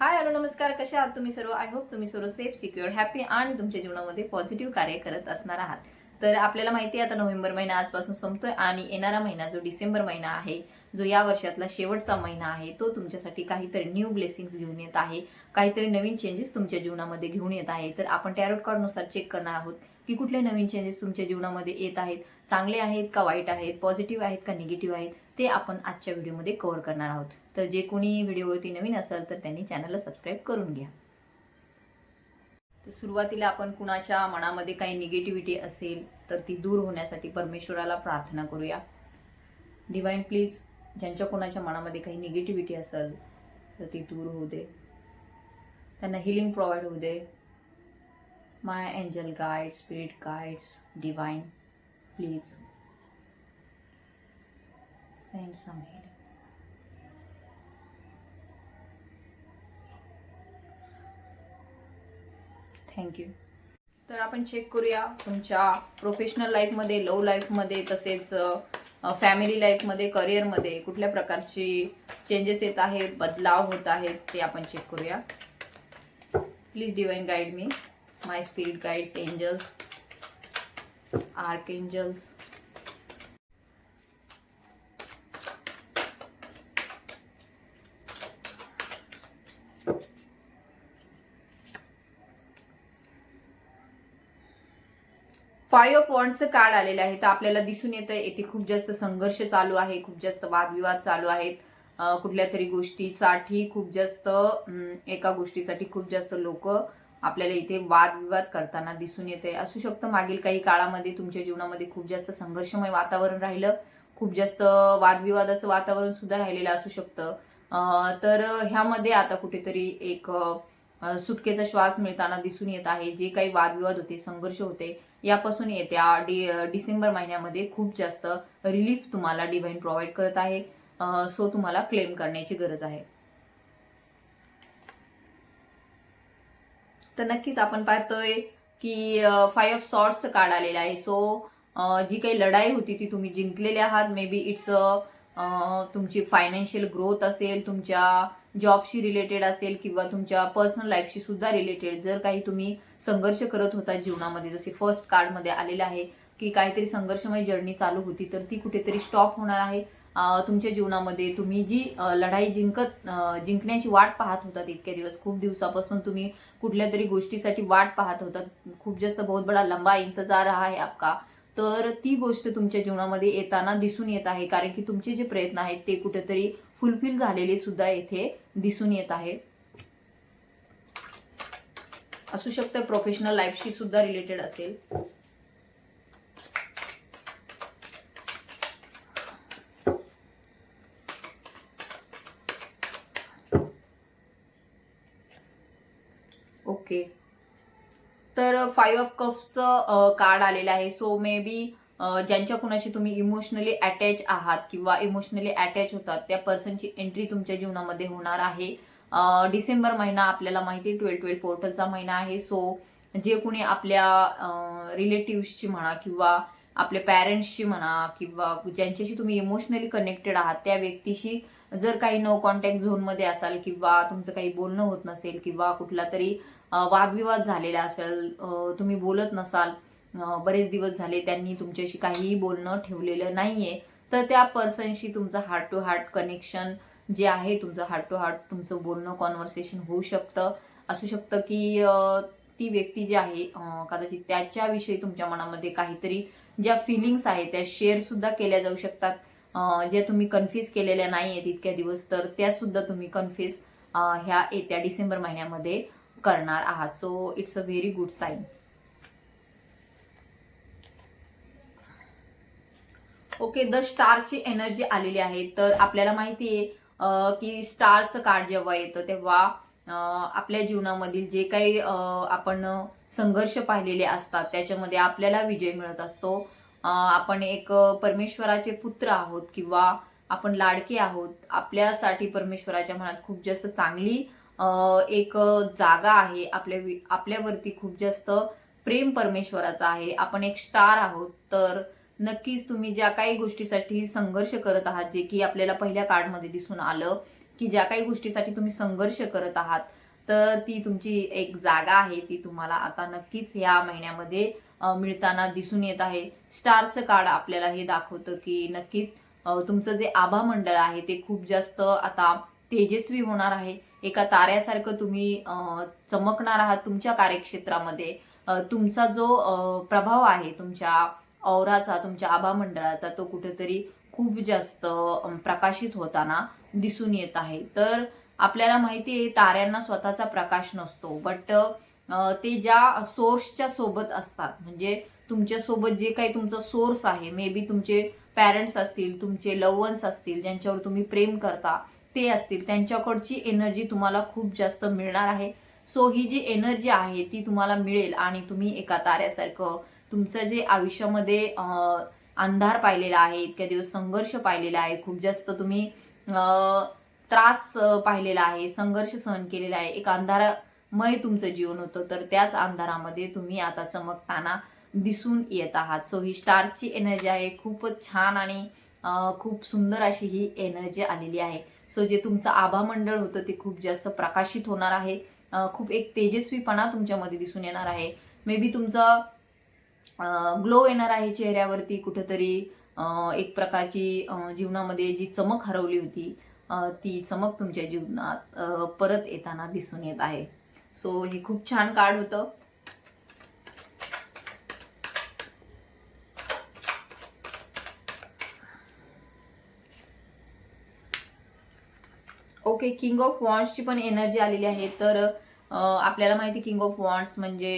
Hi hello नमस्कार. कशा आहात तुम्ही सर्व? आय होप तुम्ही सर्व सेफ सिक्युअर हॅपी आणि तुमच्या जीवनामध्ये पॉझिटिव्ह कार्य करत असणार आहात. तर आपल्याला माहिती आहे आता नोव्हेंबर महिना आजपासून संपतोय आणि येणारा महिना जो डिसेंबर महिना आहे जो या वर्षातला शेवटचा महिना आहे तो तुमच्यासाठी काहीतरी न्यू ब्लेसिंग्स घेऊन येत आहे. काहीतरी नवीन चेंजेस तुमच्या जीवनामध्ये घेऊन येत आहे. तर आपण टॅरोट कार्डनुसार चेक करणार आहोत की कुठले नवीन चेंजेस तुमच्या जीवनामध्ये येत आहेत. चांगले आहेत का वाईट आहेत? पॉझिटिव्ह आहेत का निगेटिव्ह आहेत? ते आपण आजच्या व्हिडिओमध्ये कव्हर करणार आहोत. तर जे कोणी व्हिडिओवरती नवीन असेल तर त्यांनी चॅनलला सबस्क्राईब करून घ्या. तर सुरुवातीला आपण कुणाच्या मनामध्ये काही निगेटिव्हिटी असेल तर ती दूर होण्यासाठी परमेश्वराला प्रार्थना करूया. डिवाईन प्लीज ज्यांच्या कोणाच्या मनामध्ये काही निगेटिव्हिटी असेल तर ती दूर होऊ दे. त्यांना हिलिंग प्रोव्हाइड होऊ दे. My angel guide spirit guides divine please send some healing thank you. तर आपण चेक करूया तुमच्या प्रोफेशनल लाईफमध्ये लव लाईफमध्ये तसेच फॅमिली लाईफमध्ये करिअरमध्ये कुठल्या प्रकारची चेंजेस येत आहे बदलाव होत आहेत ते आपण चेक करूया. Please divine guide me my spirit guides angels archangels five of वॉन्डचं card आलेलं आहे. तर आपल्याला दिसून येतं येथे खूप जास्त संघर्ष चालू आहे खूप जास्त वादविवाद चालू आहेत. कुठल्या तरी गोष्टीसाठी खूप जास्त एका गोष्टीसाठी खूप जास्त लोक आपल्याला इथे वादविवाद करताना दिसून येते असू शकतं मागील काही काळामध्ये तुमच्या जीवनामध्ये खूप जास्त संघर्षमय वातावरण राहिलं. खूप जास्त वादविवादाचं वातावरण सुद्धा राहिलेलं असू शकतं. तर ह्यामध्ये आता कुठेतरी एक सुटकेचा श्वास मिळताना दिसून येत आहे. जे काही वादविवाद होते संघर्ष होते यापासून येत्या डि डिसेंबर महिन्यामध्ये खूप जास्त रिलीफ तुम्हाला डिव्हाइन प्रोव्हाइड करत आहे. सो तुम्हाला क्लेम करण्याची गरज आहे. तर नक्कीच आपण पाहतोय की फाय ऑफ सॉर्ट्स कार्ड आलेला आहे. सो जी काही लढाई होती ती तुम्ही जिंकलेले आहात. मे बी इट्स तुमची फायनान्शियल ग्रोथ असेल तुमच्या जॉबशी रिलेटेड असेल किंवा तुमच्या पर्सनल लाईफशी सुद्धा रिलेटेड जर काही तुम्ही संघर्ष करत होता जीवनामध्ये. जसे फर्स्ट कार्डमध्ये आलेलं आहे की काहीतरी संघर्षमय जर्नी चालू होती तर ती कुठेतरी स्टॉप होणार आहे. तुमच्या जीवनामध्ये तुम्ही जी लढाई जिंकत जिंकण्याची वाट पाहत होतात इतक्या दिवस खूप दिवसापासून तुम्ही कुठल्या तरी गोष्टीसाठी वाट पाहत होतात खूप जास्त बहुत बडा लंबा इंतजार रहा आहे आपका. तर ती गोष्ट तुमच्या जीवनामध्ये येताना दिसून येत आहे कारण की तुमचे जे प्रयत्न आहेत ते कुठेतरी फुलफिल झालेले सुद्धा येथे दिसून येत आहे. असू शकतं प्रोफेशनल लाईफशी सुद्धा रिलेटेड असेल. ओके तर फाईव्ह ऑफ कप्सचं कार्ड आलेलं आहे. सो मे बी ज्यांच्या कुणाशी तुम्ही इमोशनली अटॅच आहात किंवा इमोशनली अटॅच होतात त्या पर्सनची एंट्री तुमच्या जीवनामध्ये होणार आहे. डिसेंबर महिना आपल्याला माहिती ट्वेल्व ट्वेल्व पोर्टलचा महिना आहे. सो जे कोणी आपल्या रिलेटिव्सची म्हणा किंवा आपल्या पॅरेंट्सची म्हणा किंवा ज्यांच्याशी तुम्ही इमोशनली कनेक्टेड आहात त्या व्यक्तीशी जर काही नो कॉन्टॅक्ट झोनमध्ये असाल किंवा तुमचं काही बोलणं होत नसेल किंवा कुठला तरी वादविवाद झालेला असेल तुम्ही बोलत नसाल बरेच दिवस झाले त्यांनी तुमच्याशी काहीही बोलणं ठेवलेलं नाहीये तर त्या पर्सनशी तुमचं हार्ट टू हार्ट कनेक्शन जे आहे तुमचं हार्ट टू हार्ट तुमचं बोलणं कॉन्व्हर्सेशन होऊ शकतं. असू शकतं की ती व्यक्ती जी आहे कदाचित त्याच्याविषयी तुमच्या मनामध्ये काहीतरी ज्या फिलिंग्स आहेत त्या शेअर सुद्धा केल्या जाऊ शकतात. ज्या तुम्ही कन्फ्युज केलेल्या नाही आहेत इतक्या दिवस तर त्या सुद्धा तुम्ही कन्फ्युज ह्या येत्या डिसेंबर महिन्यामध्ये करणार आहात. So it's a very good sign okay the स्टारची energy आलेली आहे. तर आपल्याला माहिती आहे की स्टारचं कार्ड जेव्हा येतं तेव्हा आपल्या जीवनामधील जे काही आपण संघर्ष पाहिलेले असतात त्याच्यामध्ये आपल्याला विजय मिळत असतो. आपण एक परमेश्वराचे पुत्र आहोत किंवा आपण लाडके आहोत आपल्यासाठी परमेश्वराच्या मनात खूप जास्त चांगली एक जागा आहे. आपल्या वि- आपल्यावरती खूप जास्त प्रेम परमेश्वराचं आहे. आपण एक स्टार आहोत तर नक्कीच तुम्ही ज्या काही गोष्टीसाठी संघर्ष करत आहात जे की आपल्याला पहिल्या कार्डमध्ये दिसून आलं की ज्या काही गोष्टीसाठी तुम्ही संघर्ष करत आहात तर ती तुमची एक जागा आहे ती तुम्हाला आता नक्कीच ह्या महिन्यामध्ये मिळताना दिसून येत आहे. स्टारचं कार्ड आपल्याला हे दाखवतं की नक्कीच तुमचं जे आभा मंडळ आहे ते खूप जास्त आता तेजस्वी होणार आहे. एका ताऱ्यासारखं तुम्ही चमकणार आहात तुमच्या कार्यक्षेत्रामध्ये. तुमचा जो प्रभाव आहे तुमच्या औराचा तुमच्या आभा मंडळाचा तो कुठेतरी खूप जास्त प्रकाशित होताना दिसून येत आहे. तर आपल्याला माहिती आहे ताऱ्यांना स्वतःचा प्रकाश नसतो. बट ते ज्या सोर्सच्या सोबत असतात म्हणजे तुमच्यासोबत जे काही तुमचं सोर्स आहे मे बी तुमचे पॅरेंट्स असतील तुमचे लवन्स असतील ज्यांच्यावर तुम्ही प्रेम करता ते असतील त्यांच्याकडची एनर्जी तुम्हाला खूप जास्त मिळणार आहे. सो ही जी एनर्जी आहे ती तुम्हाला मिळेल आणि तुम्ही एका ताऱ्यासारखं तुमचं जे आयुष्यामध्ये अंधार पाहिलेला आहे इतक्या दिवस संघर्ष पाहिलेला आहे खूप जास्त तुम्ही त्रास पाहिलेला आहे संघर्ष सहन केलेला आहे एक अंधारमय तुमचं जीवन होतं तर त्याच अंधारामध्ये तुम्ही आता चमकताना दिसून येत आहात. सो ही स्टारची एनर्जी आहे खूपच छान आणि खूप सुंदर अशी ही एनर्जी आलेली आहे. सो जे तुमचं आभा मंडळ होतं ते खूप जास्त प्रकाशित होणार आहे. खूप एक तेजस्वीपणा तुमच्यामध्ये दिसून येणार आहे. मे बी तुमचं ग्लो येणार आहे चेहऱ्यावरती कुठेतरी एक प्रकारची जीवनामध्ये जी चमक हरवली होती ती चमक तुमच्या जीवनात परत येताना दिसून येत आहे. सो हे खूप छान कार्ड होतं. ओके किंग ऑफ वॉन्ड्सची पण एनर्जी आलेली आहे. तर आपल्याला माहिती किंग ऑफ वॉन्ड्स म्हणजे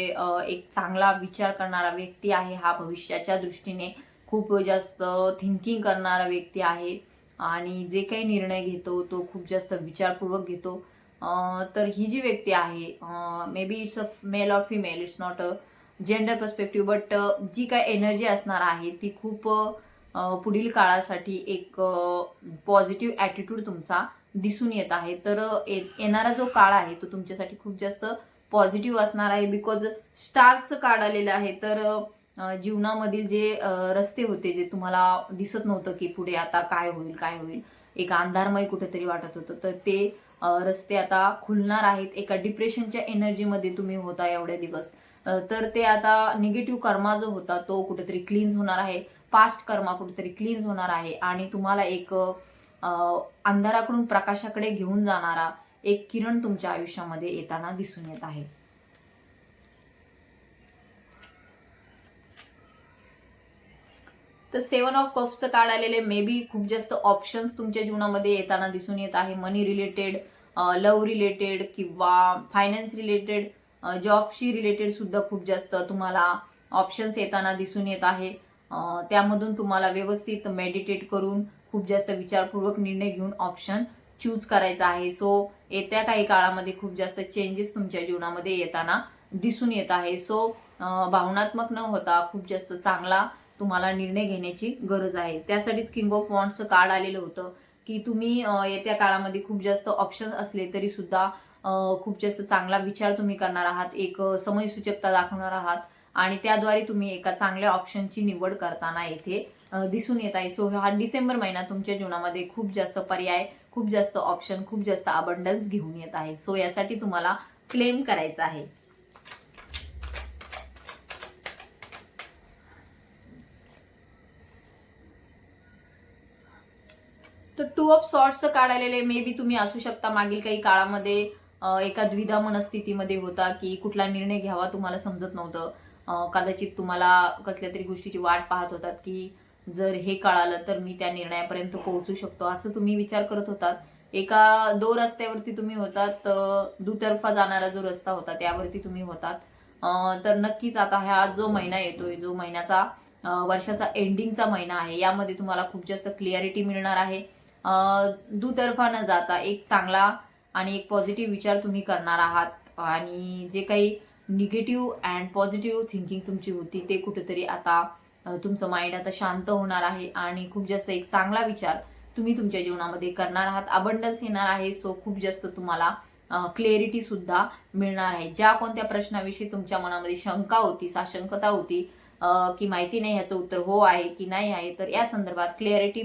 एक चांगला विचार करणारा व्यक्ती आहे हा भविष्याच्या दृष्टीने खूप जास्त थिंकिंग करणारा व्यक्ती आहे. आणि जे काही निर्णय घेतो तो खूप जास्त विचारपूर्वक घेतो. तर ही जी व्यक्ती आहे maybe it's a male or female it's not a gender perspective but जी काय एनर्जी असणार आहे ती खूप पुढील काळासाठी एक पॉझिटिव्ह ॲटिट्यूड तुमचा दिसून येत आहे. तर ये- येणारा जो काळ आहे तो तुमच्यासाठी खूप जास्त पॉझिटिव्ह असणार आहे बिकॉज स्टारचं कार्ड आलेलं आहे. तर जीवनामधील जे रस्ते होते जे तुम्हाला दिसत नव्हतं की पुढे आता काय होईल काय होईल एक अंधारमय कुठेतरी वाटत होतं तर ते रस्ते आता खुलणार आहेत. एका डिप्रेशनच्या एनर्जीमध्ये तुम्ही होता एवढे दिवस. तर ते आता निगेटिव्ह कर्मा जो होता तो कुठेतरी क्लीन्स होणार आहे. पास्ट कर्मा कुठेतरी क्लीन्स होणार आहे. आणि तुम्हाला एक अंधाराकडून प्रकाशाकडे घेऊन जाणारा एक किरण तुमच्या आयुष्यामध्ये येताना दिसून येत आहे. तर सेवन ऑफ कप्सचं कार्ड आलेले मे बी खूप जास्त ऑप्शन्स तुमच्या जीवनामध्ये येताना दिसून येत आहे. मनी रिलेटेड लव रिलेटेड किंवा फायनान्स रिलेटेड जॉबशी रिलेटेड सुद्धा खूप जास्त तुम्हाला ऑप्शन्स येताना दिसून येत आहे. त्यामधून तुम्हाला व्यवस्थित मेडिटेट करून खूप जास्त विचारपूर्वक निर्णय घेऊन ऑप्शन चूज करायचा आहे. सो येत्या काही काळामध्ये खूप जास्त चेंजेस तुमच्या जीवनामध्ये येताना दिसून येत आहे. सो भावनात्मक न होता खूप जास्त चांगला तुम्हाला निर्णय घेण्याची गरज आहे. त्यासाठीच किंग ऑफ वॉन्टचं कार्ड आलेलं होतं की तुम्ही येत्या काळामध्ये खूप जास्त ऑप्शन असले तरी सुद्धा खूप जास्त चांगला विचार तुम्ही करणार आहात. एक समयसूचकता दाखवणार आहात. आणि त्याद्वारे तुम्ही एका चांगल्या ऑप्शनची निवड करताना येथे दिसून येत आहे. सो हा डिसेंबर महिना तुमच्या जीवनामध्ये खूप जास्त पर्याय खूप जास्त ऑप्शन खूप जास्त अबंडन्स घेऊन येत आहे. सो यासाठी तुम्हाला क्लेम करायचा आहे. तर टू ऑफ सॉर्ट्सचं कार्ड आलेले मे बी तुम्ही असू शकता मागील काही काळामध्ये एका द्विधा मनस्थितीमध्ये होता की कुठला निर्णय घ्यावा तुम्हाला समजत नव्हतं. कदाचित तुम्हाला कसल्या तरी गोष्टीची वाट पाहत होतात की जर हे कळालं तर मी त्या निर्णयापर्यंत पोहोचू शकतो. असं तुम्ही विचार करत होतात. एका दो रस्त्यावरती तुम्ही होतात दुतर्फा जाणारा जो रस्ता होता त्यावरती तुम्ही होतात. तर नक्कीच आता हा जो महिना येतोय जो महिन्याचा वर्षाचा एंडिंगचा महिना आहे यामध्ये तुम्हाला खूप जास्त क्लिअरिटी मिळणार आहे. दुतर्फा न जाता एक चांगला आणि एक पॉझिटिव्ह विचार तुम्ही करणार आहात. आणि जे काही निगेटिव्ह अँड पॉझिटिव्ह थिंकिंग तुमची होती ते कुठेतरी आता तुमचं माइंड आता शांत होणार आहे आणि खूप जास्त एक चांगला विचार तुम्ही तुमच्या जीवनामध्ये करणार आहात. अबंडन्स येणार आहे सो खूप जास्त तुम्हाला क्लिअरिटी सुद्धा मिळणार आहे. ज्या कोणत्या प्रश्नाविषयी तुमच्या मनामध्ये शंका होती साशंकता होती की माहिती नाही ह्याचं उत्तर हो आहे की नाही आहे तर या संदर्भात क्लिअरिटी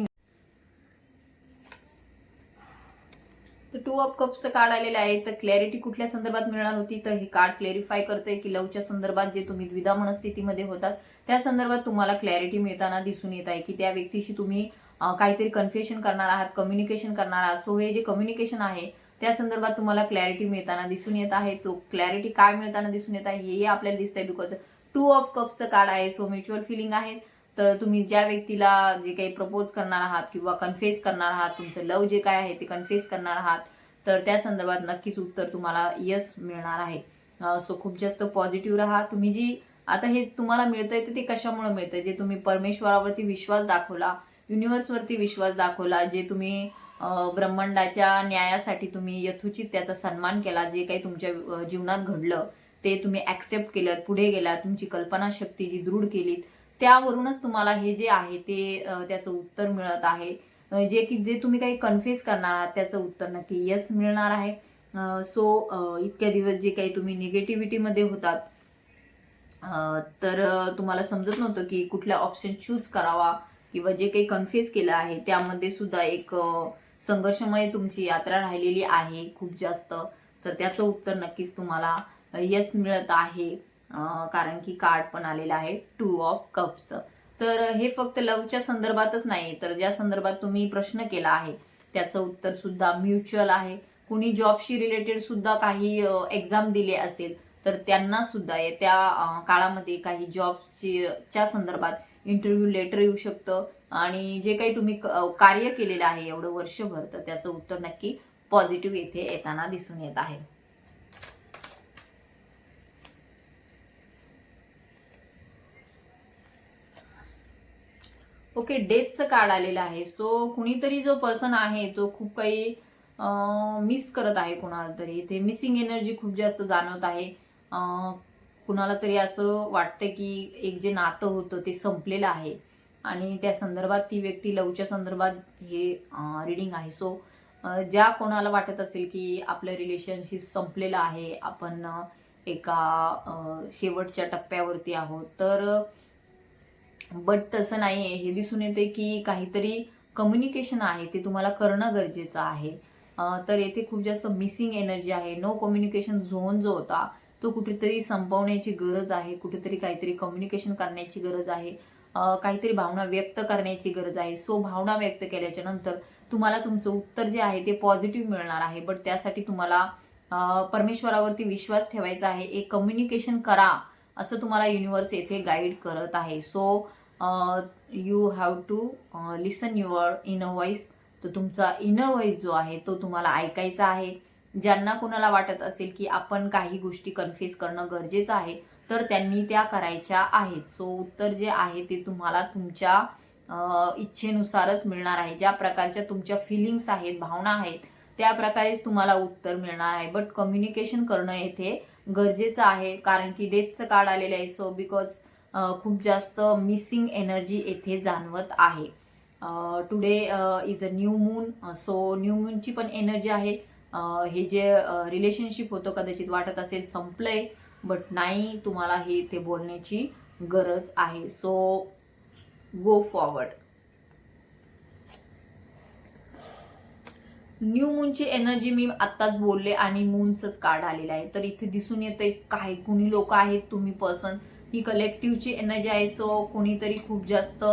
टू ऑफ कप्सचं कार्ड आलेलं आहे तर क्लॅरिटी कुठल्या संदर्भात मिळणार होती तर हे कार्ड क्लॅरिफाय करते की लवच्या संदर्भात जे तुम्ही द्विधा मनस्थितीमध्ये होतात त्या संदर्भात तुम्हाला क्लॅरिटी मिळताना दिसून येत आहे की त्या व्यक्तीशी तुम्ही काहीतरी कन्फ्युशन करणार आहात कम्युनिकेशन करणार आहात. सो हे जे कम्युनिकेशन आहे त्या संदर्भात तुम्हाला क्लॅरिटी मिळताना दिसून येत आहे. तो क्लॅरिटी काय मिळताना दिसून येत आहे हेही आपल्याला दिसत आहे बिकॉज टू ऑफ कप्सचं कार्ड आहे. सो म्युच्युअल फिलिंग आहे. तर तुम्ही ज्या व्यक्तीला जे काही प्रपोज करणार आहात किंवा कन्फेस करणार आहात तुमचं लव जे काय आहे ते कन्फेस करणार आहात तर त्या संदर्भात नक्कीच उत्तर तुम्हाला यस मिळणार आहे. सो खूप जास्त पॉझिटिव्ह राहा. तुम्ही जी आता हे तुम्हाला मिळतंय तर ते कशामुळे मिळतंय? जे तुम्ही परमेश्वरावरती विश्वास दाखवला युनिव्हर्सवरती विश्वास दाखवला जे तुम्ही ब्रह्मांडाच्या न्यायासाठी तुम्ही यथोचित त्याचा सन्मान केला जे काही तुमच्या जीवनात घडलं ते तुम्ही ऍक्सेप्ट केलं पुढे गेलात तुमची कल्पनाशक्ती जी दृढ केलीत त्यावरूनच तुम्हाला हे जे आहे ते त्याचं उत्तर मिळत आहे. जे की जे तुम्ही काही कन्फ्युज करणार आहात त्याचं उत्तर नक्की यस मिळणार आहे. सो इतक्या दिवस जे काही तुम्ही निगेटिव्हिटीमध्ये होतात तर तुम्हाला समजत नव्हतं की कुठला ऑप्शन चूज करावा किंवा जे काही कन्फ्युज केलं आहे त्यामध्ये सुद्धा एक संघर्षमय तुमची यात्रा राहिलेली आहे खूप जास्त. तर त्याचं उत्तर नक्कीच तुम्हाला यस मिळत आहे. कारण की कार्ड पण आलेलं आहे टू ऑफ कप्स तर हे फक्त लवच्या संदर्भातच नाही तर ज्या संदर्भात तुम्ही प्रश्न केला आहे त्याचं उत्तर सुद्धा म्युच्युअल आहे. कुणी जॉबशी रिलेटेड सुद्धा काही एक्झाम दिले असेल तर त्यांना सुद्धा येत्या काळामध्ये काही जॉबची च्या संदर्भात इंटरव्ह्यू लेटर येऊ शकतं. आणि जे काही तुम्ही कार्य केलेलं आहे एवढं वर्षभर तर त्याचं उत्तर नक्की पॉझिटिव्ह येथे येताना दिसून येत आहे. ओके डेथचं कार्ड आलेलं आहे. सो कुणीतरी जो पर्सन आहे तो खूप काही मिस करत आहे कुणाला तरी. इथे मिसिंग एनर्जी खूप जास्त जाणवत आहे. कुणाला तरी असं वाटतं की एक जे नातं होतं ते संपलेलं आहे. आणि त्या संदर्भात ती व्यक्ती लवच्या संदर्भात हे रीडिंग आहे. सो ज्या कोणाला वाटत असेल की आपलं रिलेशनशिप संपलेलं आहे आपण एका शेवटच्या टप्प्यावरती आहोत तर बट तसं नाही आहे हे दिसून येते की काहीतरी कम्युनिकेशन आहे ते तुम्हाला करणं गरजेचं आहे. तर येथे खूप जास्त मिसिंग एनर्जी आहे. नो कम्युनिकेशन झोन जो होता तो कुठेतरी संपवण्याची गरज आहे कुठेतरी काहीतरी कम्युनिकेशन करण्याची गरज आहे काहीतरी भावना व्यक्त करण्याची गरज आहे. सो भावना व्यक्त केल्याच्यानंतर तुम्हाला तुमचं उत्तर जे आहे ते पॉझिटिव्ह मिळणार आहे. बट त्यासाठी तुम्हाला परमेश्वरावरती विश्वास ठेवायचा आहे. एक कम्युनिकेशन करा असं तुम्हाला युनिव्हर्स येथे गाईड करत आहे. So you have to listen your inner voice तर तुमचा इनर व्हॉइस जो आहे तो तुम्हाला ऐकायचा आहे. ज्यांना कुणाला वाटत असेल की आपण काही गोष्टी कन्फ्युज करणं गरजेचं आहे तर त्यांनी त्या करायच्या आहेत. सो उत्तर जे आहे ते तुम्हाला तुमच्या इच्छेनुसारच मिळणार आहे. ज्या प्रकारच्या तुमच्या फिलिंग्स आहेत भावना आहेत त्या प्रकारेच तुम्हाला उत्तर मिळणार आहे. बट कम्युनिकेशन करणं येथे गरजेचं आहे कारण की डेथचं कार्ड आलेलं आहे. सो बिकॉज खूप जास्त मिसिंग एनर्जी येथे जाणवत आहे. Today is a new moon so new मूनची पण एनर्जी आहे. हे जे रिलेशनशिप होतं कदाचित वाटत असेल संपलंय बट नाही तुम्हाला हे इथे बोलण्याची गरज आहे. सो गो फॉरवर्ड न्यू मूनची एनर्जी मी आत्ताच बोलले आणि मूनचंच कार्ड आलेलं आहे. तर इथे दिसून येते काही कुणी लोक आहेत तुम्ही पर्सन ही कलेक्टिव्हची एनर्जी आहे सो कुणीतरी खूप जास्त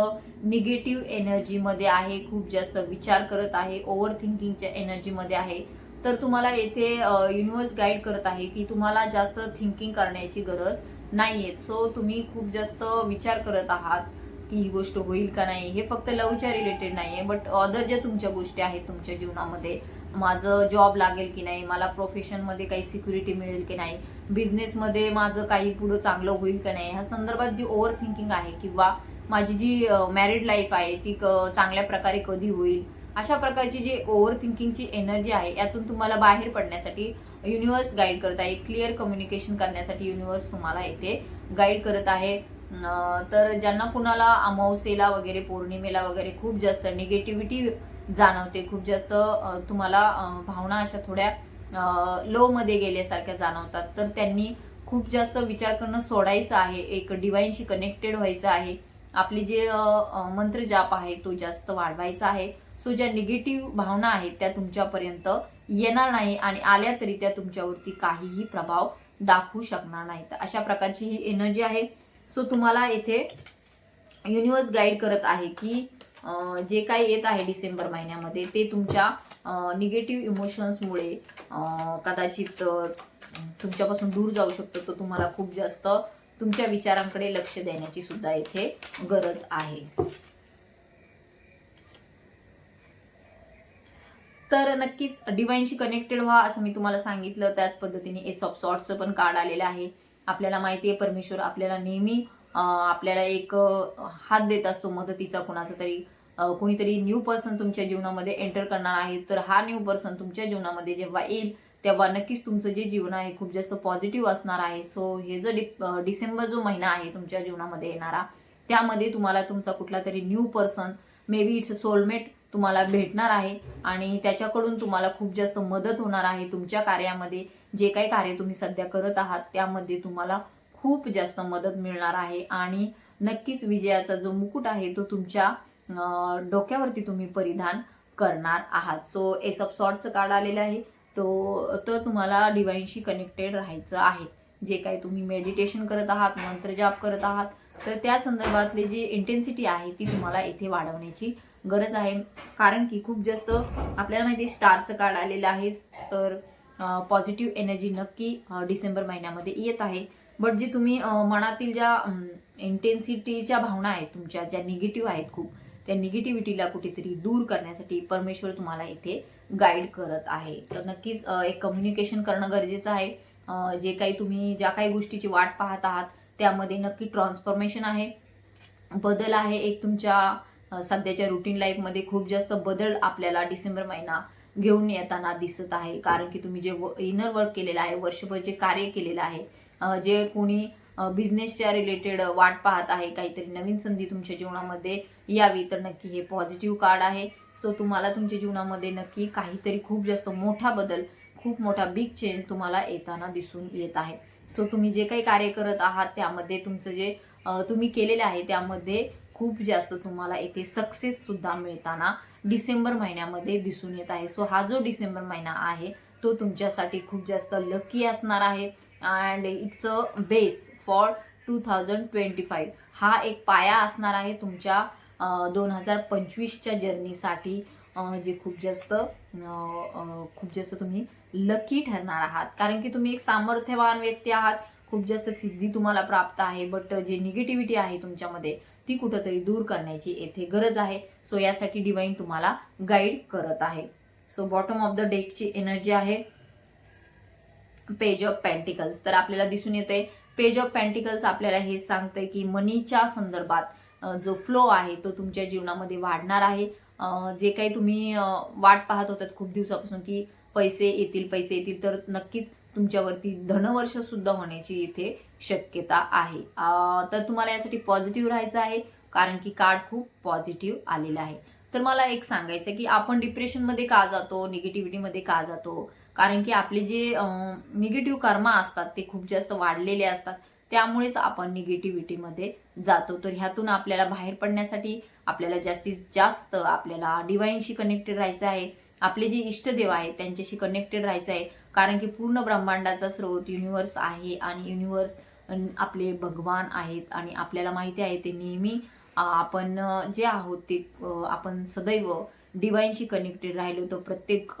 निगेटिव्ह एनर्जीमध्ये आहे खूप जास्त विचार करत आहे ओव्हर थिंकिंगच्या एनर्जीमध्ये आहे. तर तुम्हाला येथे युनिवर्स गाईड करत आहे की तुम्हाला जास्त थिंकिंग करण्याची गरज नाही आहे सो तुम्ही खूप जास्त विचार करत आहात की ही गोष्ट होईल का नाही. हे फक्त लवच्या रिलेटेड नाही आहे बट अदर ज्या तुमच्या गोष्टी आहेत तुमच्या जीवनामध्ये माझं जॉब लागेल की नाही मला प्रोफेशनमध्ये काही सिक्युरिटी मिळेल की नाही बिझनेसमध्ये माझं काही पुढं चांगलं होईल का नाही ह्या संदर्भात जी ओव्हर थिंकिंग आहे किंवा माझी जी मॅरिड लाईफ आहे ती क- चांगल्या प्रकारे कधी होईल अशा प्रकारची जी ओव्हर थिंकिंगची एनर्जी आहे यातून तुम्हाला बाहेर पडण्यासाठी युनिवर्स गाईड करत आहे. क्लिअर कम्युनिकेशन करण्यासाठी युनिवर्स तुम्हाला येथे गाईड करत आहे. तर ज्यांना कुणाला अमावस्येला वगैरे पौर्णिमेला वगैरे खूप जास्त निगेटिव्हिटी जाणवते खूप जास्त तुम्हाला भावना अशा थोड्या लोमध्ये गेल्यासारख्या जाणवतात. तर त्यांनी खूप जास्त विचार करणं सोडायचं आहे. एक डिवाईनशी कनेक्टेड व्हायचं आहे. आपली जे मंत्र जाप आहे तो जास्त वाढवायचा आहे. सो ज्या निगेटिव्ह भावना आहेत त्या तुमच्यापर्यंत येणार नाही आणि आल्या तरी त्या तुमच्यावरती काहीही प्रभाव दाखवू शकणार नाहीत अशा प्रकारची ही एनर्जी आहे. सो तुम्हाला येथे युनिवर्स गाईड करत आहे की जे काही येत आहे डिसेंबर महिन्यामध्ये ते तुमच्या निगेटिव्ह इमोशन्समुळे कदाचित तुमच्यापासून दूर जाऊ शकतो. तर तुम्हाला खूप जास्त तुमच्या विचारांकडे लक्ष देण्याची सुद्धा येथे गरज आहे. तर नक्कीच डिवाईनशी कनेक्टेड व्हा असं मी तुम्हाला सांगितलं. त्याच पद्धतीने एस ऑफ सॉर्टचं पण कार्ड आलेलं आहे. आपल्याला माहिती आहे परमेश्वर आपल्याला नेहमी आपल्याला एक हात देत असतो मदतीचा कुणाचा तरी. कुणीतरी कोणीतरी न्यू पर्सन तुमच्या जीवनामध्ये एंटर करणार आहे. तर हा न्यू पर्सन तुमच्या जीवनामध्ये जेव्हा येईल तेव्हा नक्कीच तुमचं जे जीवन आहे खूप जास्त पॉझिटिव्ह असणार आहे. सो हे जो डि डिसेंबर जो महिना आहे तुमच्या जीवनामध्ये येणारा त्यामध्ये तुम्हाला तुमचा कुठला तरी new person maybe it's a soulmate तुम्हाला भेटणार आहे आणि त्याच्याकडून तुम्हाला खूप जास्त मदत होणार आहे तुमच्या कार्यामध्ये. जे काही कार्य तुम्ही सध्या करत आहात त्यामध्ये तुम्हाला खूप जास्त मदत मिळणार आहे. आणि नक्कीच विजयाचा जो मुकुट आहे तो तुमच्या डोक्यावरती तुम्ही परिधान करणार आहात. सो एस ऑफ सॉर्टचं कार्ड आलेलं आहे. तो तर तुम्हाला डिवाईनशी कनेक्टेड राहायचं आहे. जे काही तुम्ही मेडिटेशन करत आहात मंत्रजाप करत आहात तर त्या संदर्भातली जी इंटेन्सिटी आहे ती तुम्हाला इथे वाढवण्याची गरज आहे. कारण की खूप जास्त आपल्याला माहिती आहे स्टारचं कार्ड आलेलं आहे. तर पॉझिटिव्ह एनर्जी नक्की डिसेंबर महिन्यामध्ये येत आहे. बट जी तुम्ही मनातील ज्या इंटेन्सिटीच्या भावना आहेत तुमच्या ज्या निगेटिव्ह आहेत खूप त्या निगेटिव्हिटीला कुठेतरी दूर करण्यासाठी परमेश्वर तुम्हाला इथे गाईड करत आहे. तर नक्कीच एक कम्युनिकेशन करणं गरजेचं आहे. जे काही तुम्ही ज्या काही गोष्टीची वाट पाहत आहात त्यामध्ये नक्की ट्रान्सफॉर्मेशन आहे. बदल आहे एक तुमच्या सध्याच्या रुटीन लाईफमध्ये खूप जास्त बदल आपल्याला डिसेंबर महिना घेऊन येताना दिसत आहे. कारण की तुम्ही जे इनर वर्क केलेलं आहे वर्षभर जे कार्य केलेलं आहे जे कोणी बिझनेसच्या रिलेटेड वाट पाहत आहे काहीतरी नवीन संधी तुमच्या जीवनामध्ये यावी तर नक्की हे पॉझिटिव्ह कार्ड आहे. सो तुम्हाला तुमच्या जीवनामध्ये नक्की काहीतरी खूप जास्त मोठा बदल खूप मोठा बिग चेंज तुम्हाला येताना दिसून येत आहे. सो तुम्ही जे काही कार्य करत आहात त्यामध्ये तुमचं जे तुम्ही केलेलं आहे त्यामध्ये खूप जास्त तुम्हाला येथे सक्सेस सुद्धा मिळताना डिसेंबर महिन्यामध्ये दिसून येत आहे. सो हा जो डिसेंबर महिना आहे तो तुमच्यासाठी खूप जास्त लकी असणार आहे. And it's a base for two thousand twenty five हा एक पाया असणार आहे तुमच्या दोन हजार पंचवीसच्या जर्नीसाठी जे खूप जास्त खूप जास्त तुम्ही लकी ठरणार आहात. कारण की तुम्ही एक सामर्थ्यवान व्यक्ती आहात. खूप जास्त सिद्धी तुम्हाला प्राप्त आहे बट जे निगेटिव्हिटी आहे तुमच्यामध्ये ती कुठंतरी दूर करण्याची येथे गरज आहे. सो यासाठी डिवाईन तुम्हाला गाईड करत आहे. सो बॉटम ऑफ द डेकची एनर्जी आहे. पेज ऑफ पॅन्टिकल्स तर आपल्याला दिसून येते पेज ऑफ पॅन्टिकल्स आपल्याला हे सांगते की मनीच्या संदर्भात जो फ्लो आहे तो तुमच्या जीवनामध्ये वाढणार आहे. जे काही तुम्ही वाट पाहत होतात खूप दिवसापासून की पैसे येतील पैसे येतील तर नक्कीच तुमच्यावरती धनवर्ष सुद्धा होण्याची इथे शक्यता आहे. तर तुम्हाला यासाठी पॉझिटिव्ह राहायचं आहे कारण की कार्ड खूप पॉझिटिव्ह आलेलं आहे. तर मला एक सांगायचं आहे की आपण डिप्रेशनमध्ये का जातो निगेटिव्हिटीमध्ये का जातो? कारण की आपले जे निगेटिव्ह कर्म असतात ते खूप जास्त वाढलेले असतात. त्यामुळेच आपण निगेटिव्हिटीमध्ये जातो. तर ह्यातून आपल्याला बाहेर पडण्यासाठी आपल्याला जास्तीत जास्त आपल्याला डिवाईनशी कनेक्टेड राहायचं आहे. आपले जे इष्टदेव आहेत त्यांच्याशी कनेक्टेड राहायचं आहे. कारण की पूर्ण ब्रह्मांडाचा स्रोत युनिवर्स आहे आणि युनिवर्स आपले भगवान आहेत आणि आपल्याला माहिती आहे ते नेहमी आपण जे आहोत ते आपण सदैव डिवाईनशी कनेक्टेड राहिलो तर प्रत्येक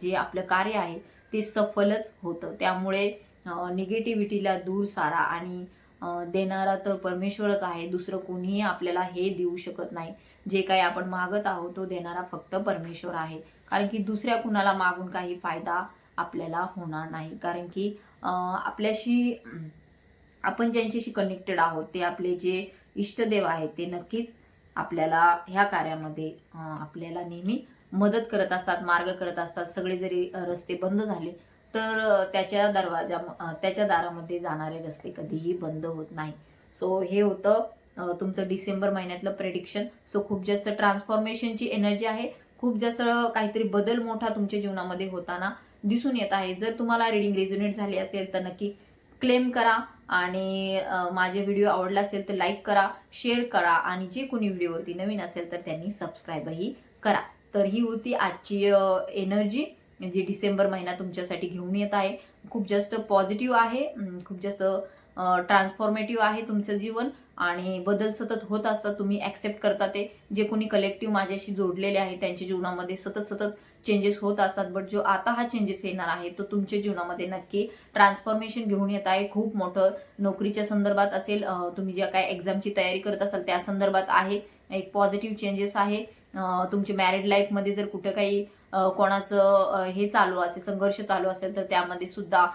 जे आपलं कार्य आहे ते सफलच होतं. त्यामुळे निगेटिव्हिटीला दूर सारा आणि देणारा तर परमेश्वरच आहे. दुसरं कोणीही आपल्याला हे देऊ शकत नाही. जे काही आपण मागत आहोत तो देणारा फक्त परमेश्वर आहे. कारण की दुसऱ्या कुणाला मागून काही फायदा आपल्याला होणार नाही. कारण की आपल्याशी आपण ज्यांच्याशी कनेक्टेड आहोत ते आपले जे इष्टदेव आहेत ते नक्कीच आपल्याला ह्या कार्यामध्ये आपल्याला नेहमी मदत करत असतात मार्ग करत असतात. सगळे जरी रस्ते बंद झाले तर त्याच्या दरवाजा त्याच्या दारामध्ये जाणारे रस्ते कधीही बंद होत नाही. सो हे होतं तुमचं डिसेंबर महिन्यातलं प्रेडिक्शन सो खूप जास्त ट्रान्सफॉर्मेशनची एनर्जी आहे. खूप जास्त काहीतरी बदल मोठा तुमच्या जीवनामध्ये होताना दिसून येत आहे. जर तुम्हाला रिडिंग रेझोनेट झाली असेल तर नक्की क्लेम करा आणि माझे व्हिडिओ आवडला असेल तर लाईक करा शेअर करा आणि जे कोणी व्हिडिओवरती नवीन असेल तर त्यांनी सबस्क्राईबही करा. तर ही होती आजची एनर्जी जी डिसेंबर महिना तुमच्यासाठी घेऊन येत आहे. खूप जास्त पॉझिटिव्ह आहे खूप जास्त ट्रान्सफॉर्मेटिव्ह आहे तुमचं जीवन आणि बदल सतत होत असतात. तुम्ही ॲक्सेप्ट करता ते. जे कोणी कलेक्टिव्ह माझ्याशी जोडलेले आहे त्यांच्या जीवनामध्ये सतत सतत चेंजेस होत असतात बट जो आता हा चेंजेस येणार आहे तो तुमच्या जीवनामध्ये नक्की ट्रान्सफॉर्मेशन घेऊन येत आहे. खूप मोठं नोकरीच्या संदर्भात असेल तुम्ही ज्या काय एक्झामची तयारी करत असाल त्या संदर्भात आहे. एक पॉझिटिव्ह चेंजेस आहे. तुमच्या मॅरिड लाईफमध्ये जर कुठं काही कोणाचं हे चालू असेल संघर्ष चालू असेल तर त्यामध्ये सुद्धा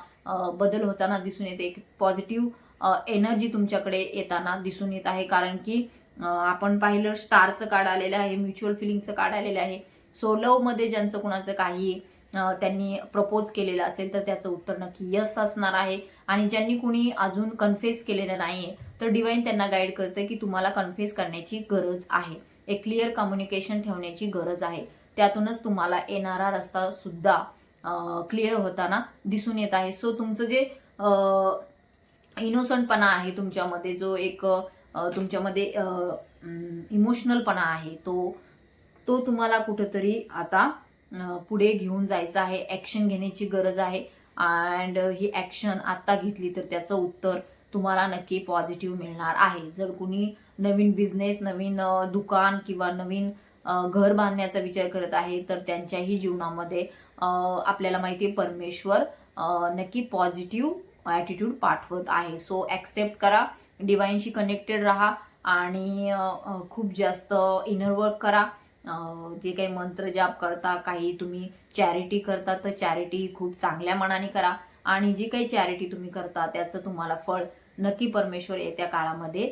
बदल होताना दिसून येते. एक पॉझिटिव्ह एनर्जी तुमच्याकडे येताना दिसून येत आहे. कारण की आपण पाहिलं स्टारचं कार्ड आलेलं आहे म्युच्युअल फिलिंगचं कार्ड आलेलं आहे. सो लवमध्ये ज्यांचं कुणाचं काही त्यांनी प्रपोज केलेलं असेल तर त्याचं उत्तर नक्की यस असणार आहे. आणि ज्यांनी कुणी अजून कन्फेस केलेलं नाही तर डिवाईन त्यांना गाईड करतं की तुम्हाला कन्फेस करण्याची गरज आहे. एक क्लिअर कम्युनिकेशन ठेवण्याची गरज आहे. त्यातूनच तुम्हाला येणारा रस्ता सुद्धा क्लिअर होताना दिसून येत आहे. सो तुमचं जे इनोसंटपणा आहे तुमच्यामध्ये जो एक तुमच्यामध्ये इमोशनलपणा आहे तो तो तुम्हाला कुठंतरी आता पुढे घेऊन जायचा आहे ॲक्शन घेण्याची गरज आहे. अँड ही ॲक्शन आत्ता घेतली तर त्याचं उत्तर तुम्हाला नक्की पॉझिटिव्ह मिळणार आहे. जर कुणी नवीन बिझनेस नवीन दुकान किंवा नवीन घर बांधण्याचा विचार करत आहे तर त्यांच्याही जीवनामध्ये आपल्याला माहिती आहे परमेश्वर नक्की पॉझिटिव्ह ॲटिट्यूड पाठवत आहे. सो ॲक्सेप्ट करा डिवाईनशी कनेक्टेड राहा आणि खूप जास्त इनर वर्क करा. जे काही मंत्र जाप करता काही तुम्ही चॅरिटी करता तर चॅरिटी खूप चांगल्या मनाने करा. आणि जी काही चॅरिटी तुम्ही करता त्याचं तुम्हाला फळ नक्की परमेश्वर येत्या काळामध्ये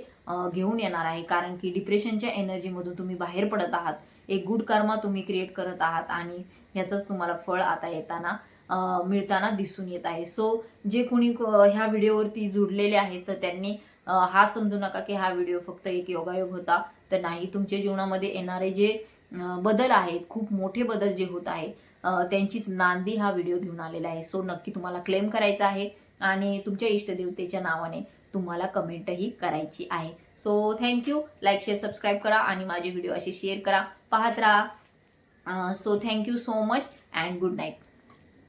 घेऊन येणार आहे. कारण की डिप्रेशनच्या एनर्जीमधून तुम्ही बाहेर पडत आहात. एक गुड कर्मा तुम्ही क्रिएट करत आहात आणि ह्याचंच तुम्हाला फळ आता येताना मिळताना दिसून येत आहे. सो जे कोणी ह्या व्हिडिओवरती जुडलेले आहेत तर त्यांनी हा समजू नका की हा व्हिडिओ फक्त एक योगायोग होता. तर नाही तुमच्या जीवनामध्ये येणारे जे बदल आहेत खूप मोठे बदल जे होत आहे त्यांचीच नांदी हा व्हिडिओ घेऊन आलेला आहे. सो नक्की तुम्हाला क्लेम करायचा आहे आणि तुमच्या इष्टदेवतेच्या नावाने तुम्हाला कमेंटही करायची आहे. So thank you like share subscribe करा आणि माझे व्हिडिओ असे शेअर करा. पाहत राहा. So thank you so much and good night